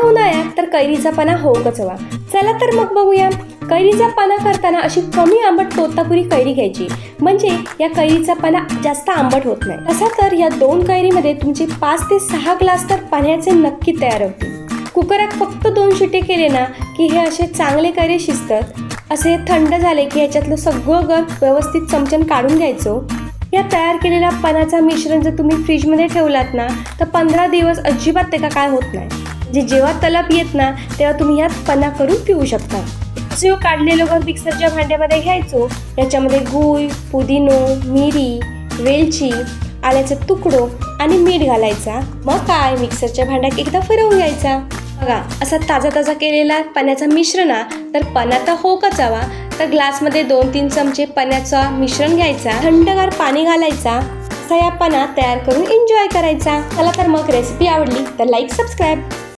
उन्हाळ्यात तर कैरीचा पाना हो कचवा चला तर मग बघूया. कैरीचा पाना करताना अशी कमी आंबट तोतापुरी कैरी घ्यायची. म्हणजे या कैरीचा पाना जास्त आंबट होत नाही. तसा तर या दोन कैरीमध्ये तुमचे पाच ते सहा ग्लास तर पाण्याचे नक्की तयार होतील. कुकरात फक्त दोन शिटे केले ना की हे असे चांगले कैरी शिजतात. असे थंड झाले की ह्याच्यातलं सगळं गर व्यवस्थित चमचन काढून घ्यायचो. या तयार केलेल्या पानाचा मिश्रण जर तुम्ही फ्रीजमध्ये ठेवलात ना तर पंधरा दिवस अजिबात त्याला काय होत नाही. जे जेव्हा तलप येत ना तेव्हा तुम्ही यात पना करून पिऊ शकता. जो काढलेलो गर मिक्सरच्या भांड्यामध्ये घ्यायचो. याच्यामध्ये गूळ पुदिनो मिरी वेलची आल्याचे तुकडो आणि मीठ घालायचा. मग काय? मिक्सरच्या भांड्यात एकदा फिरवून घ्यायचा. बघा असा ताजा ताजा केलेला पाण्याचा मिश्रणा तर पन्हा तर हो कचावा तर ग्लासमध्ये दोन तीन चमचे पण्याचा मिश्रण घ्यायचा. थंडगार पाणी घालायचा. असा या तयार करून एन्जॉय करायचा. चला तर मग रेसिपी आवडली तर लाईक सबस्क्राईब